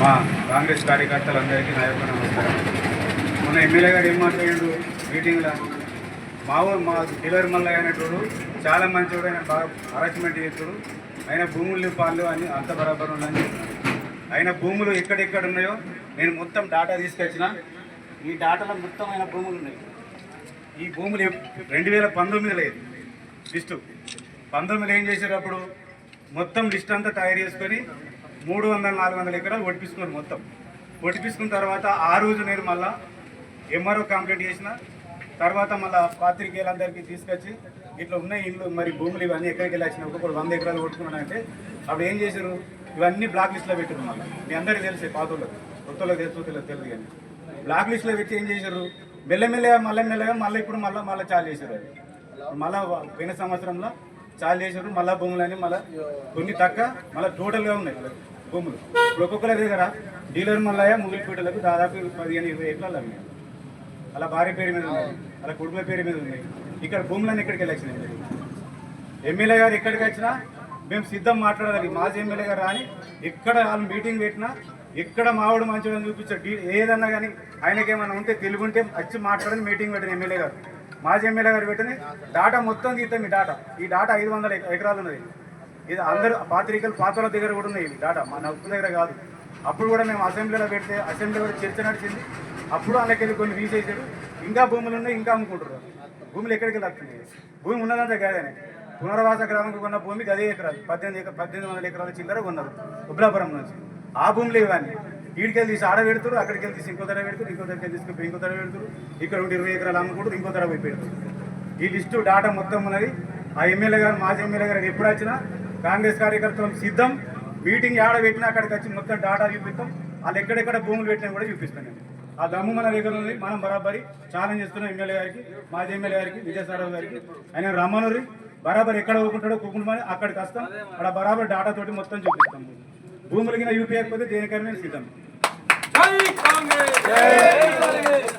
మా కాంగ్రెస్ కార్యకర్తలందరికీ నా యొక్క నమస్కారం. మొన్న ఎమ్మెల్యే గారు ఏం మాట్లాడాడు మీటింగ్లో మా ఊరు మా డెలివరీ మల్ల అనేటోడు చాలా మంచివాడు ఆయన బాగా అరేంజ్మెంట్ చేస్తాడు. ఆయన భూములు పాలు అని అంత బరాబర్ ఉందని ఆయన భూములు ఎక్కడెక్కడ ఉన్నాయో నేను మొత్తం డాటా తీసుకొచ్చిన. ఈ డాటాలో మొత్తం ఆయన భూములు ఉన్నాయి. ఈ భూములు రెండు వేల పంతొమ్మిదిలో లేదు లిస్టు. పంతొమ్మిది ఏం చేసేటప్పుడు మొత్తం లిస్ట్ అంతా తయారు చేసుకొని మూడు వందల నాలుగు వందల ఎకరాలు ఒడిపించుకున్నారు మొత్తం. ఒడిపించుకున్న తర్వాత ఆ రోజు నేను మళ్ళా ఎంఆర్ఓ కంప్లీట్ చేసిన. తర్వాత మళ్ళీ పాత్రికేయులందరికీ తీసుకొచ్చి ఇట్లా ఉన్న ఇల్లు మరి భూములు ఇవన్నీ ఎక్కడికి వెళ్ళి వచ్చినాయి ఒక్కొక్కరు వంద ఎకరాలు కొట్టుకున్నానంటే అప్పుడు ఏం చేశారు? ఇవన్నీ బ్లాక్ లిస్ట్లో పెట్టారు మళ్ళీ. మీ అందరికీ తెలిసే పాతోళ్ళకి కొత్తలకు తెలుసు తెలియదు కానీ. బ్లాక్ లిస్ట్లో పెట్టి ఏం చేశారు? మెల్లమెల్లగా మళ్ళీ మెల్లగా మళ్ళీ ఇప్పుడు మళ్ళీ మళ్ళీ చాలు చేశారు అది. మళ్ళీ పోయిన సంవత్సరంలో చాలు చేశారు మళ్ళీ భూములని మళ్ళీ కొన్ని తక్క మళ్ళీ టోటల్గా ఉన్నాయి. భూములు. ఇప్పుడు ఒక్కొక్కరి దగ్గర డీలర్ మల్లయ్య ముగిలిపేటలకు దాదాపు పదిహేను ఇరవై ఎకరాలు అవి అలా భార్య పేరు మీద ఉన్నాయి అలా కుటుంబ పేరు మీద ఉన్నాయి. ఇక్కడ భూములన్నీ ఎక్కడికి వెళ్ళొచ్చినాయి? ఎమ్మెల్యే గారు ఎక్కడికి వచ్చినా మేము సిద్ధం మాట్లాడాలి. మాజీ ఎమ్మెల్యే గారు రాని ఎక్కడ వాళ్ళు మీటింగ్ పెట్టినా ఎక్కడ మావాడు మంచిగా చూపించారు ఏదన్నా కానీ ఆయనకేమైనా ఉంటే తెలుగుంటే వచ్చి మాట్లాడని మీటింగ్ పెట్టిన ఎమ్మెల్యే గారు. మాజీ ఎమ్మెల్యే గారు పెట్టిన డాటా మొత్తం తీస్తాం ఈ డాటా. ఈ డాటా ఐదు వందల ఎకరాలు ఉన్నది. ఇది అందరు పాత్రికలు పాత్రల దగ్గర కూడా ఉన్నాయి. ఇవి డాటా. మా నవ్వు దగ్గర కాదు. అప్పుడు కూడా మేము అసెంబ్లీలో పెడితే అసెంబ్లీ కూడా చర్చ నడిచింది. అప్పుడు వాళ్ళకి కొన్ని తీసేసారు ఇంకా భూములు ఉన్నాయి ఇంకా అమ్ముకుంటారు భూములు ఎక్కడికి వెళ్తున్నాయి భూమి ఉన్నదంటే కాదని. పునర్వాస గ్రామంకి కొన్న భూమి అదే ఎకరాలు. పద్దెనిమిది ఎకరా పద్దెనిమిది వందల ఎకరాల చిల్లర కొన్నారు ఉబ్లాపురం నుంచి. ఆ భూములు ఇవన్నీ. వీడికెళ్ళి తీసి ఆడ పెడతారు అక్కడికి వెళ్ళి తీసి ఇంకో ధర పెడతారు ఇంకో ధరకి తీసుకుపోయి ఇంకో ధర పెడతారు ఇక్కడ ఒకటి ఇరవై ఎకరాలు అమ్ముకుంటారు ఇంకో ధర పోయి పెడతారు ఈ లిస్టు డాటా మొత్తం ఉన్నది. ఆ ఎమ్మెల్యే గారు మాజీ ఎమ్మెల్యే గారు ఎప్పుడు వచ్చినా కాంగ్రెస్ కార్యకర్తలు సిద్ధం. మీటింగ్ ఆడ పెట్టినా అక్కడికి వచ్చి మొత్తం డాటా చూపిస్తాం. వాళ్ళు ఎక్కడెక్కడ భూములు పెట్టినా కూడా చూపిస్తాం నేను ఆ దమ్ము మన దగ్గర ఉంది మనం బరాబరి ఛాలెంజ్ చేస్తున్నాం ఎమ్మెల్యే గారికి మాజీ ఎమ్మెల్యే గారికి విజయసారావు గారికి ఆయన రమ్మనూరి. బరాబర్ ఎక్కడ ఊరుకుంటాడో కూకుంటామని అక్కడికి వస్తాం. అక్కడ బరాబర్ డాటా తోటి మొత్తం చూపిస్తాం. భూములు కింద యూపీ అయిపోతే దేనికైనా సిద్ధం. జై కాంగ్రెస్!